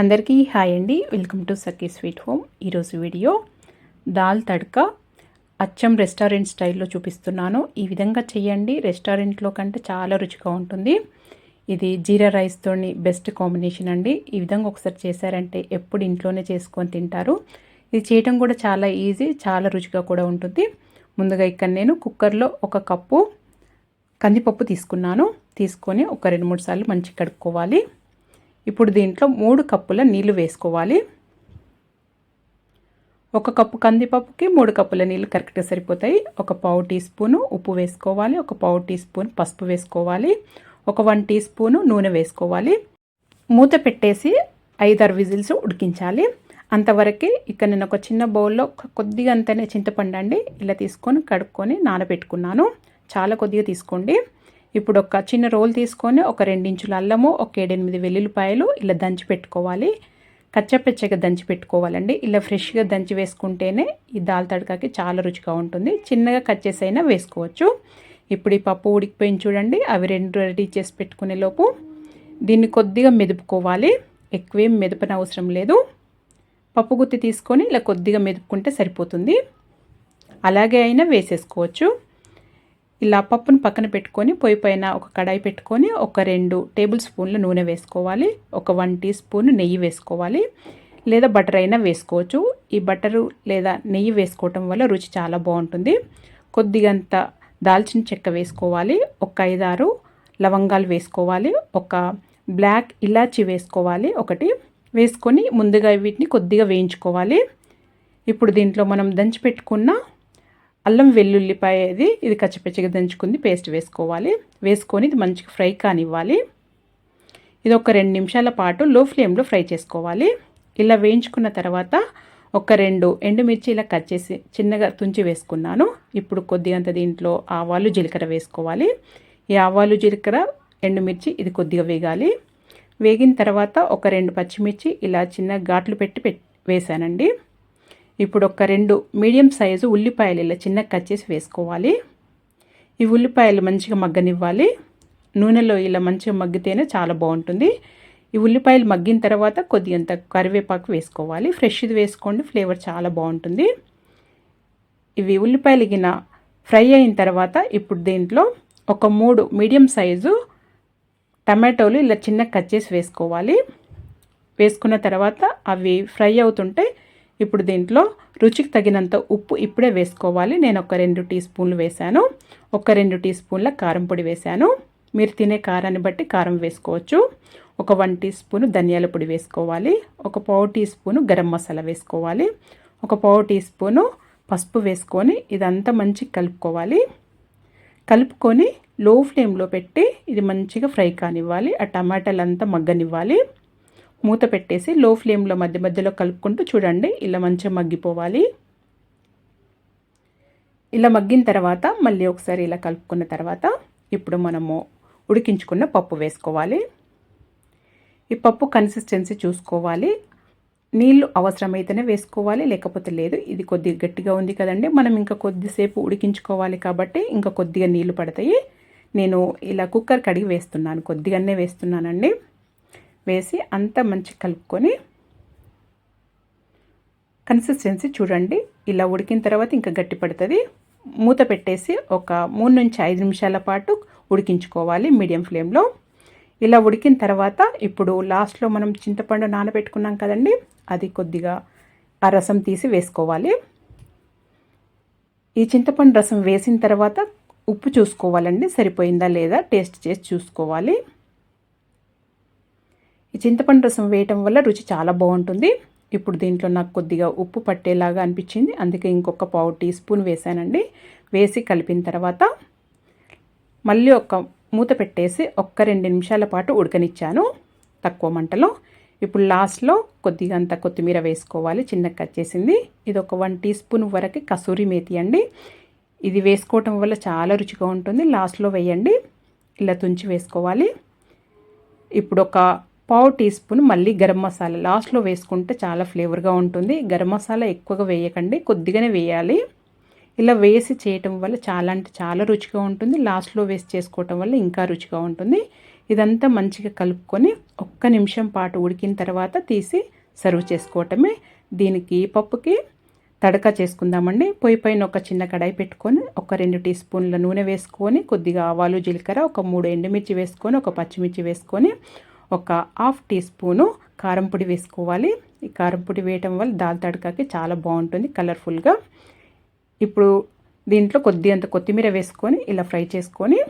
అందరికీ హాయ్ అండి. Welcome to Sakhi sweet home. ఈరోజు వీడియో దాల్ తడ్కా అచ్చం రెస్టారెంట్ స్టైల్లో చూపిస్తున్నాను. ఈ విధంగా చేయండి. రెస్టారెంట్లో కంటే చాలా రుచిగా ఉంటుంది. ఇది జీరా రైస్తోని బెస్ట్ కాంబినేషన్ అండి. ఈ విధంగా ఒకసారి చేశారంటే ఎప్పుడు ఇంట్లోనే చేసుకొని తింటారు. ఇది చేయడం కూడా చాలా ఈజీ చాలా రుచిగా కూడా ఉంటుంది. ముందుగా ఇక్కడ నేను కుక్కర్లో ఒక కప్పు కందిపప్పు తీసుకున్నాను. తీసుకొని ఒక రెండు మూడు సార్లు మంచి కడుక్కోవాలి. ఇప్పుడు దీంట్లో మూడు కప్పుల నీళ్ళు వేసుకోవాలి. ఒక కప్పు కందిపప్పుకి మూడు కప్పుల నీళ్ళు కరెక్ట్గా సరిపోతాయి. ఒక పావు టీ స్పూను ఉప్పు వేసుకోవాలి. ఒక పావు టీ స్పూన్ పసుపు వేసుకోవాలి. ఒక వన్ టీ స్పూను నూనె వేసుకోవాలి. మూత పెట్టేసి ఐదారు విజిల్స్ ఉడికించాలి. అంతవరకు ఇక్కడ నేను ఒక చిన్న బౌల్లో కొద్దిగా అంతనే చింతపండు అండి ఇలా తీసుకొని కడుక్కొని నానబెట్టుకున్నాను. చాలా కొద్దిగా తీసుకోండి. ఇప్పుడు ఒక చిన్న రోల్ తీసుకొని ఒక రెండించుల అల్లము ఒక ఏడెనిమిది వెల్లుల్లిపాయలు ఇలా దంచి పెట్టుకోవాలి. కచ్చపెచ్చగా దంచి పెట్టుకోవాలండి. ఇలా ఫ్రెష్గా దంచి వేసుకుంటేనే ఈ దాల్ తడకాకి చాలా రుచిగా ఉంటుంది. చిన్నగా కట్ చేసి అయినా వేసుకోవచ్చు. ఇప్పుడు ఈ పప్పు ఉడికిపోయింది చూడండి. అవి రెండు రెడీ చేసి పెట్టుకునే లోపు దీన్ని కొద్దిగా మెదుపుకోవాలి. ఎక్కువేం మెదపని అవసరం లేదు. పప్పు గుత్తి తీసుకొని ఇలా కొద్దిగా మెదుపుకుంటే సరిపోతుంది. అలాగే అయినా వేసేసుకోవచ్చు. ఇలా పప్పును పక్కన పెట్టుకొని పొయ్యి పైన ఒక కడాయి పెట్టుకొని ఒక రెండు టేబుల్ స్పూన్ల నూనె వేసుకోవాలి. ఒక వన్ టీ స్పూన్ నెయ్యి వేసుకోవాలి. లేదా బటర్ అయినా వేసుకోవచ్చు. ఈ బటరు లేదా నెయ్యి వేసుకోవటం వల్ల రుచి చాలా బాగుంటుంది. కొద్దిగంత దాల్చిన చెక్క వేసుకోవాలి. ఒక ఐదారు లవంగాలు వేసుకోవాలి. ఒక బ్లాక్ ఇలాచి వేసుకోవాలి ఒకటి. వేసుకొని ముందుగా వీటిని కొద్దిగా వేయించుకోవాలి. ఇప్పుడు దీంట్లో మనం దంచి పెట్టుకున్న అల్లం వెల్లుల్లిపాయది ఇది కచ్చిపచ్చిగా దంచుకుంది పేస్ట్ వేసుకోవాలి. వేసుకొని ఇది మంచిగా ఫ్రై కానివ్వాలి. ఇది ఒక రెండు నిమిషాల పాటు లో ఫ్లేమ్లో ఫ్రై చేసుకోవాలి. ఇలా వేయించుకున్న తర్వాత ఒక రెండు ఎండుమిర్చి ఇలా కట్ చేసి చిన్నగా తుంచి వేసుకున్నాను. ఇప్పుడు కొద్దిగంత దీంట్లో ఆవాలు జీలకర్ర వేసుకోవాలి. ఈ ఆవాలు జీలకర్ర ఎండుమిర్చి ఇది కొద్దిగా వేగాలి. వేగిన తర్వాత ఒక రెండు పచ్చిమిర్చి ఇలా చిన్న ఘాట్లు పెట్టి పెట్ వేసానండి ఇప్పుడు ఒక రెండు మీడియం సైజు ఉల్లిపాయలు ఇలా చిన్న కట్ చేసి వేసుకోవాలి. ఈ ఉల్లిపాయలు మంచిగా మగ్గనివ్వాలి. నూనెలో ఇలా మంచిగా మగ్గితేనే చాలా బాగుంటుంది. ఈ ఉల్లిపాయలు మగ్గిన తర్వాత కొద్దిగంత కరివేపాకు వేసుకోవాలి. ఫ్రెష్ది వేసుకోండి ఫ్లేవర్ చాలా బాగుంటుంది. ఇవి ఉల్లిపాయలు గిన ఫ్రై అయిన తర్వాత ఇప్పుడు దీంట్లో ఒక మూడు మీడియం సైజు టమాటోలు ఇలా చిన్న కట్ చేసి వేసుకోవాలి. వేసుకున్న తర్వాత అవి ఫ్రై అవుతుంటే ఇప్పుడు దీంట్లో రుచికి తగినంత ఉప్పు ఇప్పుడే వేసుకోవాలి. నేను ఒక రెండు టీ స్పూన్లు వేశాను. ఒక రెండు టీ స్పూన్ల కారం పొడి వేశాను. మీరు తినే కారాన్ని బట్టి కారం వేసుకోవచ్చు. ఒక వన్ టీ స్పూను ధనియాల పొడి వేసుకోవాలి. ఒక పావు టీ స్పూను గరం మసాలా వేసుకోవాలి. ఒక పావు టీ స్పూను పసుపు వేసుకొని ఇదంతా మంచిగా కలుపుకోవాలి. కలుపుకొని లో ఫ్లేమ్లో పెట్టి ఇది మంచిగా ఫ్రై కానివ్వాలి. ఆ టమాటాలంతా మగ్గనివ్వాలి. మూత పెట్టేసి లో ఫ్లేమ్లో మధ్య మధ్యలో కలుపుకుంటూ చూడండి. ఇలా మంచిగా మగ్గిపోవాలి. ఇలా మగ్గిన తర్వాత మళ్ళీ ఒకసారి ఇలా కలుపుకున్న తర్వాత ఇప్పుడు మనము ఉడికించుకున్న పప్పు వేసుకోవాలి. ఈ పప్పు కన్సిస్టెన్సీ చూసుకోవాలి. నీళ్ళు అవసరమైతేనే వేసుకోవాలి లేకపోతే లేదు. ఇది కొద్దిగా గట్టిగా ఉంది కదండి. మనం ఇంకా కొద్దిసేపు ఉడికించుకోవాలి కాబట్టి ఇంకా కొద్దిగా నీళ్ళు పడతాయి. నేను ఇలా కుక్కర్ కడిగి వేస్తున్నాను. కొద్దిగానే వేస్తున్నానండి. వేసి అంతా మంచి కలుపుకొని కన్సిస్టెన్సీ చూడండి. ఇలా ఉడికిన తర్వాత ఇంకా గట్టి పడుతుంది. మూత పెట్టేసి ఒక మూడు నుంచి ఐదు నిమిషాల పాటు ఉడికించుకోవాలి మీడియం ఫ్లేమ్లో. ఇలా ఉడికిన తర్వాత ఇప్పుడు లాస్ట్లో మనం చింతపండు నానబెట్టుకున్నాం కదండి అది కొద్దిగా ఆ రసం తీసి వేసుకోవాలి. ఈ చింతపండు రసం వేసిన తర్వాత ఉప్పు చూసుకోవాలండి సరిపోయిందా లేదా టేస్ట్ చేసి చూసుకోవాలి. ఈ చింతపండు రసం వేయటం వల్ల రుచి చాలా బాగుంటుంది. ఇప్పుడు దీంట్లో నాకు కొద్దిగా ఉప్పు పట్టేలాగా అనిపించింది. అందుకే ఇంకొక పావు టీ స్పూన్ వేసానండి వేసి కలిపిన తర్వాత మళ్ళీ ఒక మూత పెట్టేసి ఒక్క రెండు నిమిషాల పాటు ఉడకనిచ్చాను తక్కువ మంటలో. ఇప్పుడు లాస్ట్లో కొద్దిగా అంత కొత్తిమీర వేసుకోవాలి. చిన్న కట్ చేసింది. ఇది ఒక వన్ టీ స్పూన్ వరకు కసూరి మేతి అండి. ఇది వేసుకోవటం వల్ల చాలా రుచిగా ఉంటుంది. లాస్ట్లో వేయండి. ఇలా తుంచి వేసుకోవాలి. ఇప్పుడు ఒక పావు టీ స్పూన్ మళ్ళీ గరం మసాలా. లాస్ట్లో వేసుకుంటే చాలా ఫ్లేవర్గా ఉంటుంది. గరం మసాలా ఎక్కువగా వేయకండి. కొద్దిగానే వేయాలి. ఇలా వేసి చేయటం వల్ల చాలా అంటే చాలా రుచిగా ఉంటుంది. లాస్ట్లో వేసి చేసుకోవటం వల్ల ఇంకా రుచిగా ఉంటుంది. ఇదంతా మంచిగా కలుపుకొని ఒక్క నిమిషం పాటు ఉడికిన తర్వాత తీసి సర్వ్ చేసుకోవటమే దీనికి పప్పుకి తడక చేసుకుందామండి. పొయ్యి పైన ఒక చిన్న కడాయి పెట్టుకొని ఒక రెండు టీ స్పూన్ల నూనె వేసుకొని కొద్దిగా ఆవాలు జీలకర్ర ఒక మూడు ఎండుమిర్చి వేసుకొని ఒక పచ్చిమిర్చి వేసుకొని ఒక హాఫ్ టీ స్పూను కారం పొడి వేసుకోవాలి. ఈ కారం పొడి వేయటం వల్ల దాల్ తడకకి చాలా బాగుంటుంది కలర్ఫుల్గా. ఇప్పుడు దీంట్లో కొద్ది అంత కొత్తిమీర వేసుకొని ఇలా ఫ్రై చేసుకొని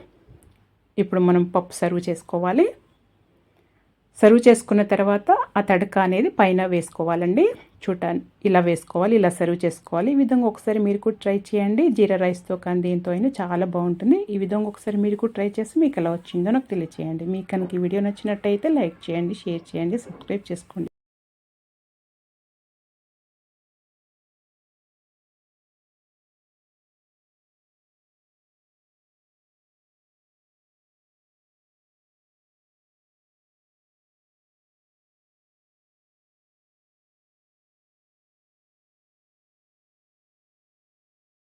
ఇప్పుడు మనం పప్పు సర్వ్ చేసుకోవాలి. సర్వ్ చేసుకున్న తర్వాత ఆ తడక అనేది పైన వేసుకోవాలండి. చూడటానికి ఇలా వేసుకోవాలి ఇలా సర్వ్ చేసుకోవాలి. ఈ విధంగా ఒకసారి మీరు కూడా ట్రై చేయండి. జీరా రైస్తో కానీ దీంతో అయినా చాలా బాగుంటుంది. ఈ విధంగా ఒకసారి మీరు కూడా ట్రై చేసి మీకు ఎలా వచ్చిందో నాకు తెలియచేయండి. మీకు కనుక ఈ వీడియో నచ్చినట్టయితే లైక్ చేయండి షేర్ చేయండి సబ్స్క్రైబ్ చేసుకోండి.